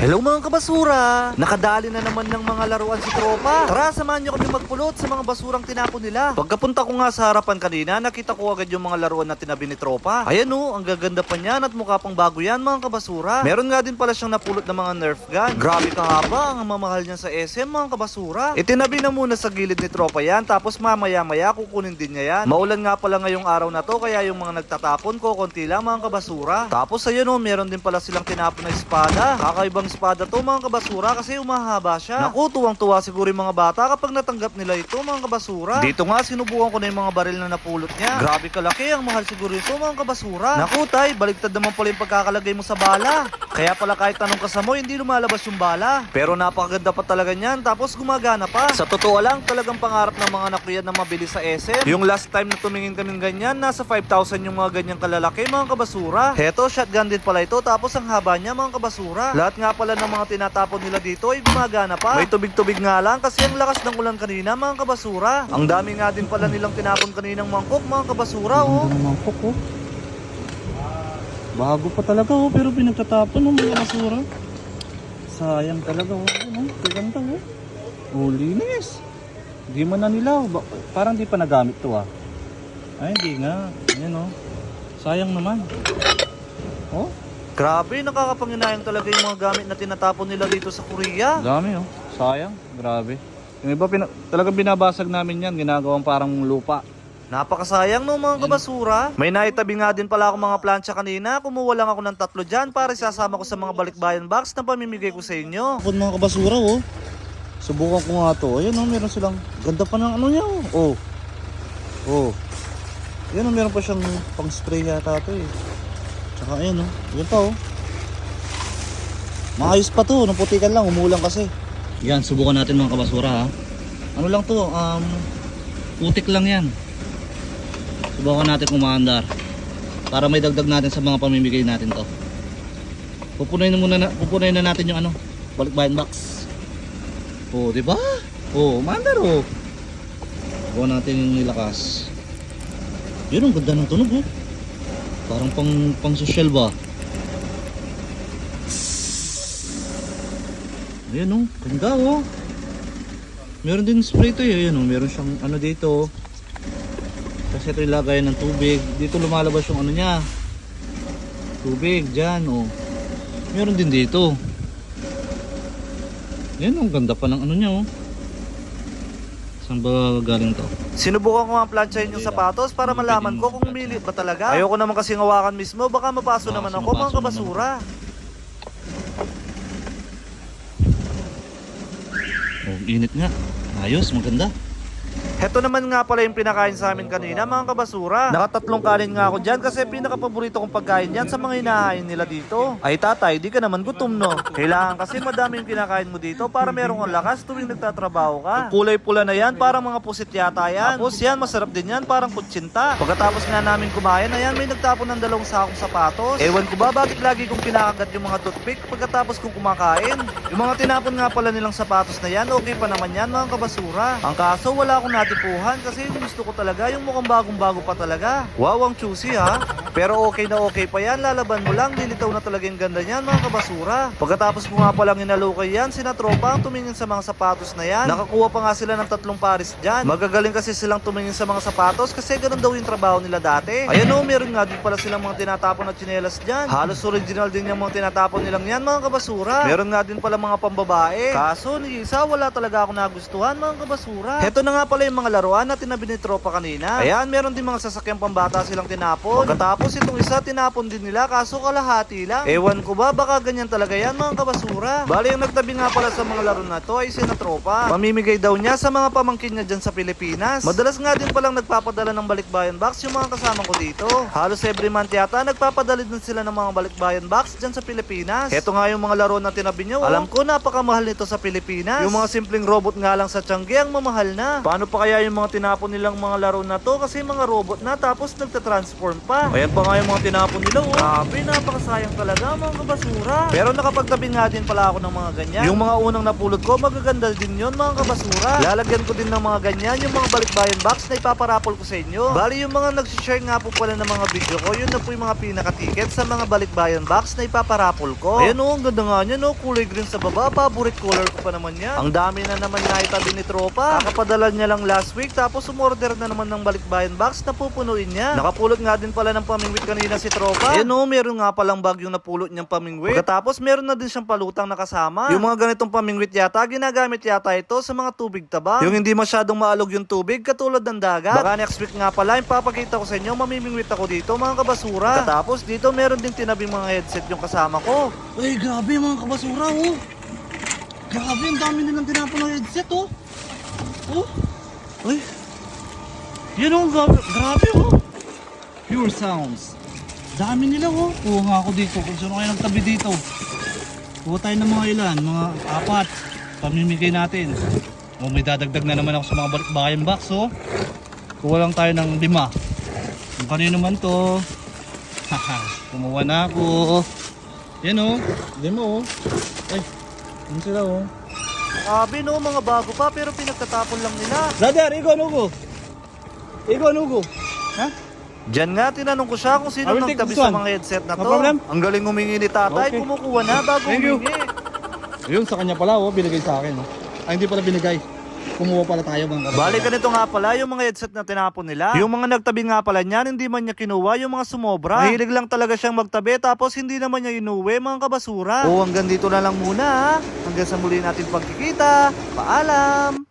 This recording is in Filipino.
Hello mga kabasura! Nakadali na naman ng mga laruan si Tropa. Tara, samahan niyo kami magpulot sa mga basurang tinapon nila. Pagkapunta ko nga sa harapan kanina, nakita ko agad yung mga laruan na tinabi ni Tropa. Ayan o, ang gaganda pa niyan at mukha pang bago yan mga kabasura. Meron nga din pala siyang napulot ng mga Nerf gun. Grabe kahaba ang mamahal niyan sa SM mga kabasura. Itinabi na muna sa gilid ni Tropa yan, tapos mamaya-maya kukunin din niya yan. Maulan nga pala ngayong araw na to, kaya yung mga nagtatapon ko, konti lang mga kabasura. Tapos ayun o, meron din pala silang tinapon na espada. Kakaibang espada to mga kabasura kasi umahaba siya. Naku, tuwang-tuwa siguro yung mga bata kapag natanggap nila ito mga kabasura. Dito nga, sinubukan ko na yung mga baril na napulot niya. Grabe kalaki, ang mahal siguro ito mga kabasura. Naku tay, baliktad naman pala yung pagkakalagay mo sa bala. Kaya pala kahit tanong ka sa mo, hindi lumalabas yung bala. Pero napakaganda pa talaga niyan, tapos gumagana pa. Sa totoo lang, talagang pangarap ng mga nakuyan na mabili sa SM. Yung last time na tumingin kami ganyan, nasa 5,000 yung mga ganyang kalalaki mga kabasura. Heto, shotgun din pala ito, tapos ang haba niya mga kabasura. Lahat nga pala ng mga tinatapon nila dito ay gumagana pa. May tubig-tubig nga lang kasi ang lakas ng ulan kanina mga kabasura. Ang dami nga din pala nilang tinapon kaninang mangkok mga kabasura oh. Po ko. Bago pa talaga oh, pero pinagtatapon ng mga basura. Sayang talaga oh. Ano, ganda oh. Oh, linis. Hindi man na nila. Ba- parang di pa nagamit to ah. Ay, hindi nga. Ayan oh. Sayang naman. Oh, Grabe, nakakapanginayang talaga yung mga gamit na tinatapon nila dito sa Korea. dami oh. Sayang. Grabe. Yung iba pina- talagang binabasag namin yan. Ginagawang parang lupa. Napakasayang no mga kabasura. May naitabi nga din pala ako mga plancha kanina. Kumuha lang ako ng tatlo dyan para isasama ko sa mga balikbayan box na pamimigay ko sa inyo. Ako mga kabasura oh. Subukan ko nga to. Ayan oh, meron silang ganda pa ng ano niya oh. Oh. Oh. Ayan oh, meron pa siyang pang spray yata to eh. Tsaka ayan oh. Ayan pa oh. Maayos pa to. Naputikan lang. Umulang kasi. Yan, subukan natin mga kabasura ha. Ano lang to? Um, putik lang yan. Subukan natin kumandar. Para may dagdag natin sa mga pamimigay natin to. Pupunuin na muna na, pupunuin na natin yung ano, balikbayan box. Oh, di ba? Oh, mandar oh. Buwan natin yung nilakas. Yun ang ganda ng tunog oh. Parang pang pang social ba? Ayan oh, ganda oh. Meron din spray to eh. Ayan oh, meron siyang ano dito. Kasi ito ilagay ng tubig. Dito lumalabas yung ano niya. Tubig, dyan oh. Meron din dito. Yan, ang ganda pa ng ano niya oh. Saan ba galing to? Sinubukan ko ang planchahin yung sapatos para malaman ko kung mili ba talaga. Ayoko naman kasi ngawakan mismo, baka mapaso Baka naman ako mga kabasura. Oh, init nga. Ayos, maganda. Heto naman nga pala yung pinakain sa amin kanina mga kabasura. Nakatatlong kanin nga ako dyan kasi pinakapaborito kong pagkain dyan sa mga hinahain nila dito. Ay tatay, di ka naman gutom no. Kailangan kasi madami yung kinakain mo dito para merong kang lakas tuwing nagtatrabaho ka. Yung kulay pula na yan, parang mga pusit yata yan. Tapos yan, masarap din yan, parang kutsinta. Pagkatapos nga namin kumain, ayan may nagtapon ng dalawang sakong sapatos. Ewan ko ba bakit lagi kong kinakagat yung mga toothpick pagkatapos kong kumakain. Yung mga tinapon nga pala nilang sapatos na yan, okay pa naman yan mga kabasura. Ang kaso wala akong natipuhan kasi yung gusto ko talaga yung mukhang bagong-bago pa talaga. Wow, ang choosy ha. Pero okay na okay pa yan, lalaban mo lang, lilitaw na talaga yung ganda niyan mga kabasura. Pagkatapos ko nga palang inalukay yan, sina tropa ang tumingin sa mga sapatos na yan. Nakakuha pa nga sila ng tatlong pares dyan. Magagaling kasi silang tumingin sa mga sapatos kasi ganun daw yung trabaho nila dati. Ayan o, meron nga din pala silang mga tinatapon na tsinelas dyan. Halos original din yung mga tinatapon nilang yan mga kabasura. Meron nga din pala mga pambabae. Kaso ni isa wala talaga ako nagustuhan mga kabasura. Heto na nga pala yung mga laruan na tinabi ni tropa kanina. Ayan, meron din mga sasakyang pambata silang tinapon. Pagkatapos itong isa tinapon din nila kaso kalahati lang. Ewan ko ba baka ganyan talaga yan mga kabasura. Bali yung nagtabi nga pala sa mga laro na to ay sina tropa. Pamimigay daw niya sa mga pamangkin niya dyan sa Pilipinas. Madalas nga din palang nagpapadala ng balikbayan box yung mga kasama ko dito. Halos every month yata nagpapadala din sila ng mga balikbayan box dyan sa Pilipinas. Heto nga yung mga laro na tinabi niyo. Alam ko napakamahal nito sa Pilipinas. Yung mga simpleng robot nga lang sa Tiangge ang mamahal na. Paano pa kaya kaya yung mga tinapon nilang mga laro na to kasi mga robot na tapos nagtatransform pa. Ayan pa nga yung mga tinapon nila oh. Grabe, napakasayang talaga mga kabasura. Pero nakapagtabi nga din pala ako ng mga ganyan. Yung mga unang napulot ko, magaganda din yun mga kabasura. Lalagyan ko din ng mga ganyan, yung mga balikbayan box na ipaparapol ko sa inyo. Bali yung mga nagsishare nga po pala ng mga video ko, yun na po yung mga pinaka-ticket sa mga balikbayan box na ipaparapol ko. Ayan oh, ang ganda nga niya no, kulay green sa baba, favorite color ko pa naman yan. Ang dami na naman nga itabi ni Tropa. Kakapadala niya lang last week, tapos umorder na naman ng balikbayan box na pupunuin niya. Nakapulot nga din pala ng pamingwit kanina si Tropa. Ayan oh, meron nga palang bag yung napulot niyang pamingwit. Pagkatapos meron na din siyang palutang na kasama. Yung mga ganitong pamingwit yata, ginagamit yata ito sa mga tubig taba. Yung hindi masyadong maalog yung tubig, katulad ng dagat. Baka next week nga pala, yung papakita ko sa inyo, mamimingwit ako dito, mga kabasura. Katapos dito, meron din tinabing mga headset yung kasama ko. Ay, grabe mga kabasura, oh. Grabe, ang dami nilang tinapon ng headset, oh. Oh. Ay. Yan, oh. Grabe, grabe oh. Pure sounds. Dami nila, oh. Kuha nga ako dito. Kung sino kayo nagtabi dito. Kuha tayo ng mga ilan, mga apat. Pamimigay natin. Oh, may dadagdag na naman ako sa mga balikbayan box, oh. Kuha lang tayo ng lima. Kung kanino man to. Haha, kumuha na ako. Yan oh. Lima oh. Ay, ano sila oh. Sabi no, mga bago pa, pero pinagtatapon lang nila. Brother, Igo Nugo. Igo Nugo. Ha? Diyan nga, tinanong ko siya kung sino I will take nagtabi this sa one. mga headset na No to. problem. Ang galing humingi ni tatay, Okay. kumukuha na bago Thank you. humingi. Ayun, sa kanya pala oh, binigay sa akin oh. Ay, hindi pala binigay. Kumuha pala tayo mga kabasura. Bali ganito nga pala yung mga headset na tinapon nila. Yung mga nagtabi nga pala niyan, hindi man niya kinuha yung mga sumobra. Mahilig lang talaga siyang magtabi tapos hindi naman niya inuwi mga kabasura. O hanggang dito na lang muna ha. Hanggang sa muli natin pagkikita. Paalam!